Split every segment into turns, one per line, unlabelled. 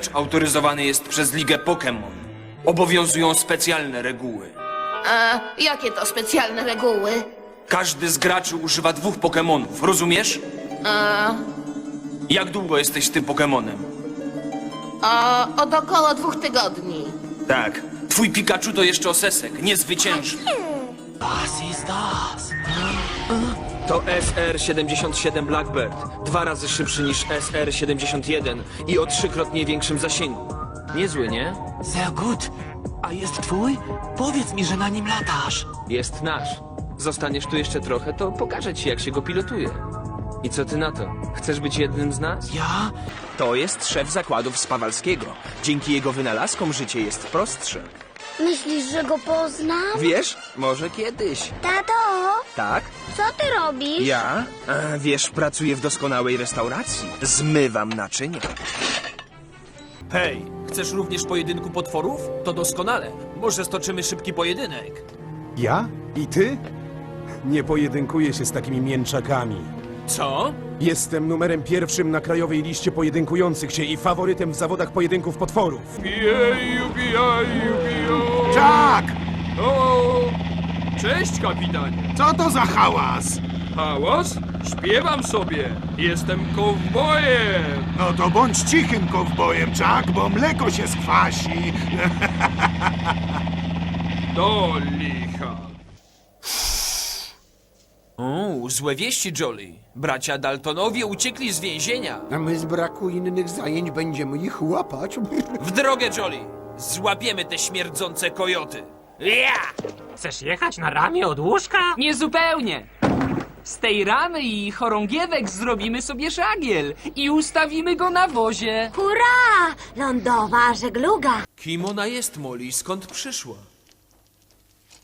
Mecz autoryzowany jest przez Ligę Pokémon. Obowiązują specjalne reguły.
A jakie to specjalne reguły?
Każdy z graczy używa dwóch Pokémonów, rozumiesz?
A,
Jak długo jesteś tym Pokémonem?
a od około dwóch tygodni.
Tak. Twój Pikachu to jeszcze osesek, nie zwycięży.
To SR-77 Blackbird. Dwa razy szybszy niż SR-71 i o trzykrotnie większym zasięgu. Niezły, nie?
Sehr gut. A jest twój? Powiedz mi, że na nim latasz.
Jest nasz. Zostaniesz tu jeszcze trochę, to pokażę ci, jak się go pilotuje. I co ty na to? Chcesz być jednym z nas?
Ja?
To jest szef zakładów Spawalskiego. Dzięki jego wynalazkom życie jest prostsze.
Myślisz, że go poznam?
Wiesz, może kiedyś.
Tato,
Tak?
co ty robisz?
Ja? A, wiesz, pracuję w doskonałej restauracji. Zmywam naczynia.
Hej, chcesz również pojedynku potworów? To doskonale. Może stoczymy szybki pojedynek.
Ja? I ty? Nie pojedynkuję się z takimi mięczakami.
Co?
Jestem numerem pierwszym na krajowej liście pojedynkujących się i faworytem w zawodach pojedynków potworów.
Tak!
O! Cześć, kapitanie.
Co to za hałas?
Hałas? Śpiewam sobie. Jestem kowbojem.
No to bądź cichym kowbojem, Jack, bo mleko się skwasi.
Do licha.
O, złe wieści, Jolly. Bracia Daltonowie uciekli z więzienia.
A my z braku innych zajęć będziemy ich łapać.
W drogę, Jolly! Złapiemy te śmierdzące kojoty. Ja!
Chcesz jechać na ramię od łóżka?
Niezupełnie. Z tej ramy i chorągiewek zrobimy sobie żagiel i ustawimy go na wozie.
Hurra! Lądowa żegluga.
Kim ona jest, Molly? i Skąd przyszła?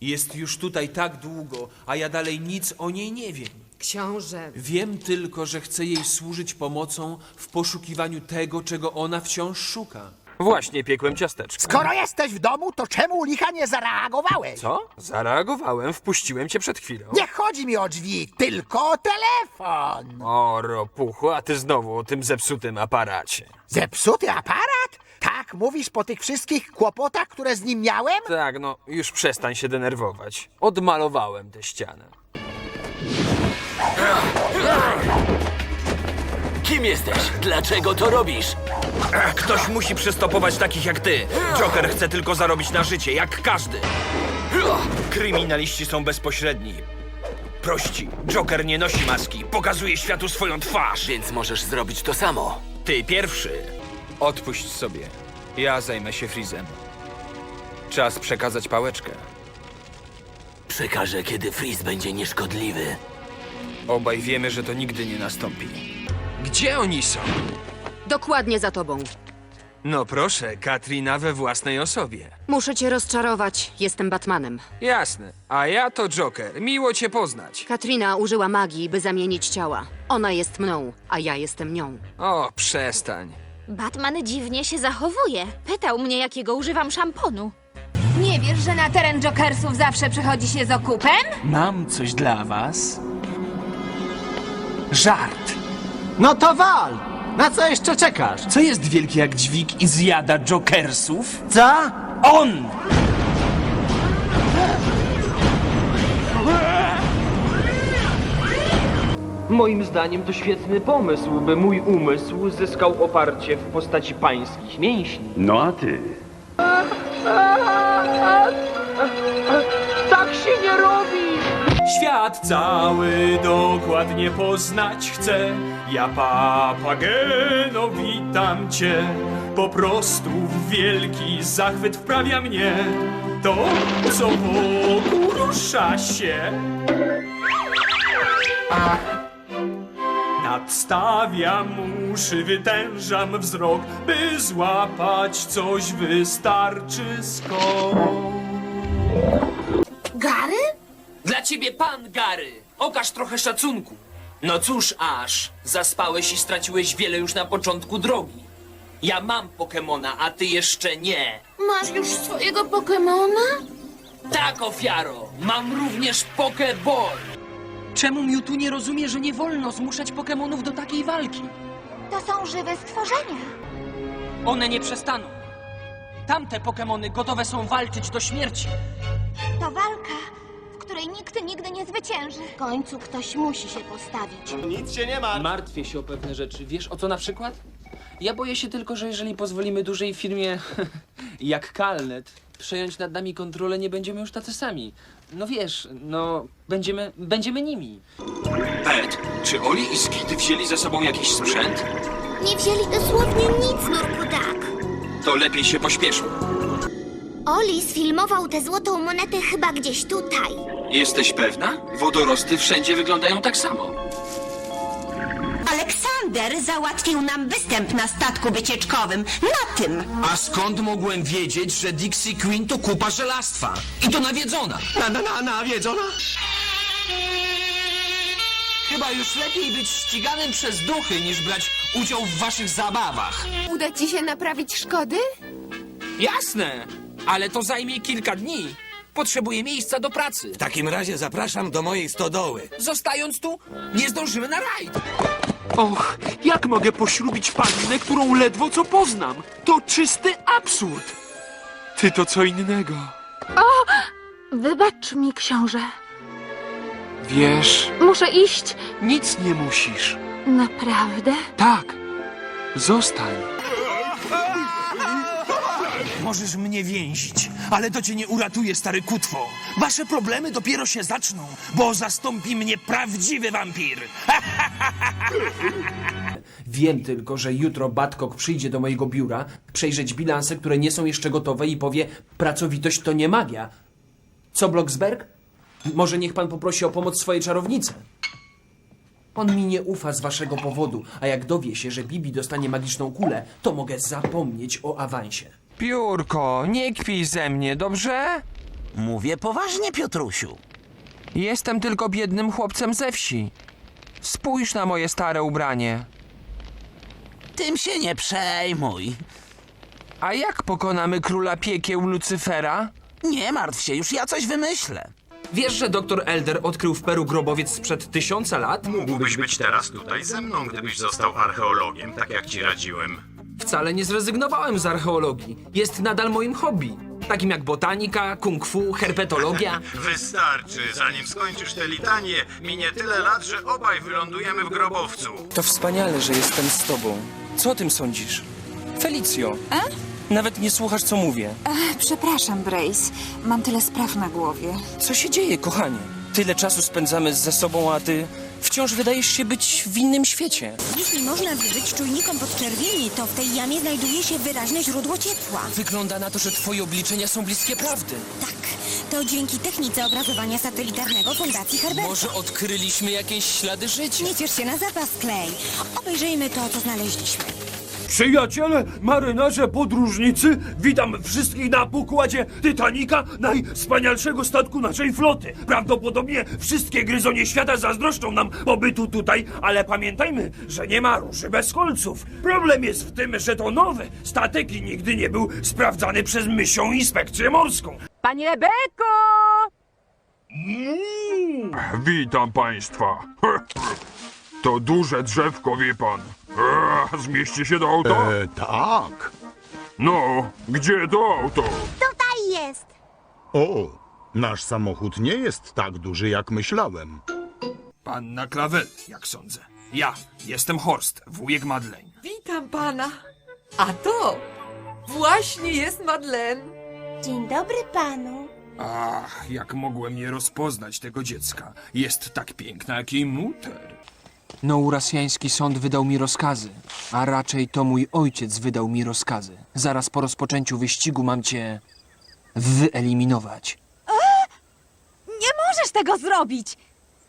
Jest już tutaj tak długo, a ja dalej nic o niej nie wiem.
Książę.
Wiem tylko, że chcę jej służyć pomocą w poszukiwaniu tego, czego ona wciąż szuka.
Właśnie piekłem ciasteczka.
Skoro jesteś w domu, to czemu licha nie zareagowałeś?
Co? Zareagowałem, wpuściłem cię przed chwilą.
Nie chodzi mi o drzwi, tylko o telefon.
O, ropuchu, a ty znowu o tym zepsutym aparacie.
Zepsuty aparat? Tak mówisz po tych wszystkich kłopotach, które z nim miałem?
Tak, no, już przestań się denerwować. Odmalowałem tę ścianę.
Kim jesteś? Dlaczego to robisz?
Ach, Ktoś musi przystopować takich jak ty. Joker chce tylko zarobić na życie, jak każdy. Kryminaliści są bezpośredni. Prości. Joker nie nosi maski, pokazuje światu swoją twarz.
Więc możesz zrobić to samo.
Ty pierwszy. Odpuść sobie. Ja zajmę się Freezem. Czas przekazać pałeczkę.
Przekażę, kiedy Freeze będzie nieszkodliwy.
Obaj wiemy, że to nigdy nie nastąpi.
Gdzie oni są?
Dokładnie za tobą.
No proszę, Katrina we własnej osobie.
Muszę cię rozczarować. Jestem Batmanem.
Jasne, a ja to Joker. Miło cię poznać.
Katrina użyła magii, by zamienić ciała. Ona jest mną, a ja jestem nią.
O, przestań.
Batman dziwnie się zachowuje. Pytał mnie, jakiego używam szamponu.
Nie wiesz, że na teren Jokersów zawsze przychodzi się z okupem?
Mam coś dla was. Żart.
No to wal! Na co jeszcze czekasz?
Co jest wielki jak dźwig i zjada Jokersów?
Co?
On!
Moim zdaniem to świetny pomysł, by mój umysł zyskał oparcie w postaci pańskich mięśni.
No a ty?
Tak się nie robi!
Świat cały dokładnie poznać chcę. Ja papageno witam cię. Po prostu w wielki zachwyt wprawia mnie. To, co wokół rusza się. Nadstawiam uszy, wytężam wzrok, by złapać coś wystarczy skok.
Gary?
Dla ciebie pan Gary. Okaż trochę szacunku. No cóż, aż. Zaspałeś i straciłeś wiele już na początku drogi. Ja mam Pokemona, a ty jeszcze nie.
Masz już swojego Pokemona?
Tak, ofiaro. Mam również Pokeball. Czemu Mewtwo nie rozumie, że nie wolno zmuszać Pokemonów do takiej walki?
To są żywe stworzenia.
One nie przestaną. Tamte Pokemony gotowe są walczyć do śmierci.
To walka, której nikt nigdy nie zwycięży. W końcu ktoś musi się postawić.
Martwię się o pewne rzeczy. Wiesz o co na przykład? Ja boję się tylko, że jeżeli pozwolimy dużej firmie jak Kalnet przejąć nad nami kontrolę, nie będziemy już tacy sami. No wiesz, no będziemy, będziemy nimi.
Pet, czy Oli i Skid wzięli ze sobą jakiś sprzęt?
Nie wzięli dosłownie nic, Nurku tak.
To lepiej się pośpieszmy.
Oli sfilmował tę złotą monetę chyba gdzieś tutaj.
Jesteś pewna? Wodorosty wszędzie wyglądają tak samo.
Aleksander załatwił nam występ na statku wycieczkowym. Na tym!
A skąd mogłem wiedzieć, że Dixie Queen to kupa żelastwa? I to nawiedzona. Na, na, na, nawiedzona? Chyba już lepiej być ściganym przez duchy, niż brać udział w waszych zabawach.
Uda ci się naprawić szkody?
Jasne, ale to zajmie kilka dni. Potrzebuję miejsca do pracy.
W takim razie zapraszam do mojej stodoły.
Zostając tu, nie zdążymy na rajd.
Och, jak mogę poślubić pannę, którą ledwo co poznam? To czysty absurd. Ty to co innego.
Wybacz mi, książę.
Wiesz,
Muszę iść.
nic nie musisz.
Naprawdę?
Tak, zostań.
Możesz mnie więzić, ale to cię nie uratuje, stary kutwo. Wasze problemy dopiero się zaczną, bo zastąpi mnie prawdziwy wampir.
Wiem tylko, że jutro Badcock przyjdzie do mojego biura, przejrzeć bilanse, które nie są jeszcze gotowe i powie pracowitość to nie magia. Co, Blocksberg? Może niech pan poprosi o pomoc swojej czarownicy. On mi nie ufa z waszego powodu, a jak dowie się, że Bibi dostanie magiczną kulę, to mogę zapomnieć o awansie.
Piórko, nie kpij ze mnie, dobrze?
Mówię poważnie, Piotrusiu.
Jestem tylko biednym chłopcem ze wsi. Spójrz na moje stare ubranie.
Tym się nie przejmuj.
A jak pokonamy króla piekieł Lucyfera?
Nie martw się, już ja coś wymyślę.
Wiesz, że doktor Elder odkrył w Peru grobowiec sprzed tysiąca lat?
Mógłbyś być teraz tutaj ze mną, gdybyś został archeologiem, tak jak ci radziłem.
Wcale nie zrezygnowałem z archeologii. Jest nadal moim hobby. Takim jak botanika, kung fu, herpetologia.
Wystarczy, zanim skończysz te litanie, minie tyle lat, że obaj wylądujemy w grobowcu.
To wspaniale, że jestem z tobą. Co o tym sądzisz? Felicjo, nawet nie słuchasz, co mówię.
Przepraszam, Brace. Mam tyle spraw na głowie.
Co się dzieje, kochanie? Tyle czasu spędzamy ze sobą, a ty wciąż wydajesz się być w innym świecie.
Jeśli można wierzyć czujnikom podczerwieni, to w tej jamie znajduje się wyraźne źródło ciepła.
Wygląda na to, że twoje obliczenia są bliskie prawdy.
Tak, to dzięki technice obrazowania satelitarnego Fundacji Herbert.
Może odkryliśmy jakieś ślady życia?
Nie ciesz się na zapas, Clay. Obejrzyjmy to, co znaleźliśmy.
Przyjaciele, marynarze, podróżnicy, witam wszystkich na pokładzie Titanica, najwspanialszego statku naszej floty. Prawdopodobnie wszystkie gryzonie świata zazdroszczą nam pobytu tutaj, ale pamiętajmy, że nie ma róży bez kolców. Problem jest w tym, że to nowy statek i nigdy nie był sprawdzany przez mysią inspekcję morską.
Panie Beko!
Witam państwa. To duże drzewko, wie pan. Zmieści się do auta?
E, tak.
No, gdzie to auto?
Tutaj jest.
O, nasz samochód nie jest tak duży, jak myślałem.
Panna Klawet, jak sądzę. Ja jestem Horst, wujek Madeleine.
Witam pana. A to właśnie jest Madeleine.
Dzień dobry panu.
Ach, jak mogłem nie rozpoznać tego dziecka. Jest tak piękna jak jej muter.
Nourasjański sąd wydał mi rozkazy, a raczej to mój ojciec wydał mi rozkazy. Zaraz po rozpoczęciu wyścigu mam cię wyeliminować.
Nie możesz tego zrobić!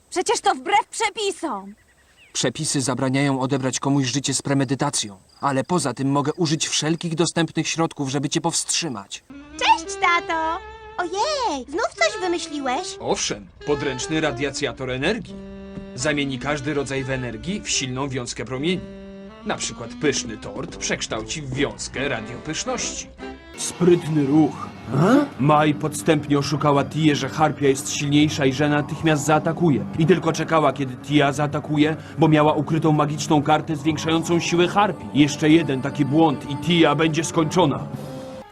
Przecież to wbrew przepisom.
Przepisy zabraniają odebrać komuś życie z premedytacją, ale poza tym mogę użyć wszelkich dostępnych środków, żeby cię powstrzymać.
Cześć, tato. Ojej, znów coś wymyśliłeś?
Owszem, podręczny radiacjator energii. Zamieni każdy rodzaj w energii w silną wiązkę promieni. Na przykład pyszny tort przekształci w wiązkę radiopyszności.
Sprytny ruch. Maj podstępnie oszukała Tię, że Harpia jest silniejsza i że natychmiast zaatakuje. I tylko czekała, kiedy Tia zaatakuje, bo miała ukrytą magiczną kartę zwiększającą siłę Harpii. Jeszcze jeden taki błąd i Tia będzie skończona.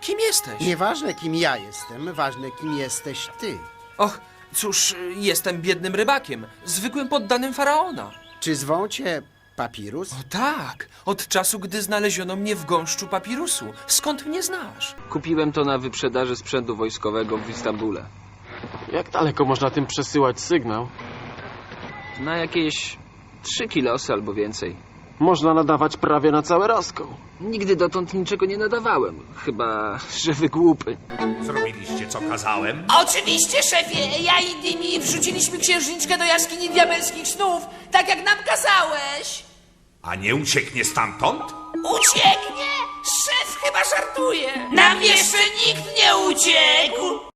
Kim jesteś?
Nieważne, kim ja jestem, ważne, kim jesteś ty.
Och, cóż, jestem biednym rybakiem, zwykłym poddanym faraona.
Czy zwą cię Papirus?
O tak, od czasu, gdy znaleziono mnie w gąszczu papirusu. Skąd mnie znasz?
Kupiłem to na wyprzedaży sprzętu wojskowego w Istambule.
Jak daleko można tym przesyłać sygnał?
Na jakieś trzy kilosy albo więcej.
Można nadawać prawie na całe Roską.
Nigdy dotąd niczego nie nadawałem. Chyba, że wygłupy.
Zrobiliście co kazałem?
Oczywiście, szefie! Ja i Dimi wrzuciliśmy księżniczkę do jaskini diabelskich snów, tak jak nam kazałeś!
A nie ucieknie stamtąd?
Ucieknie? Szef chyba żartuje! Nam jeszcze nikt nie uciekł!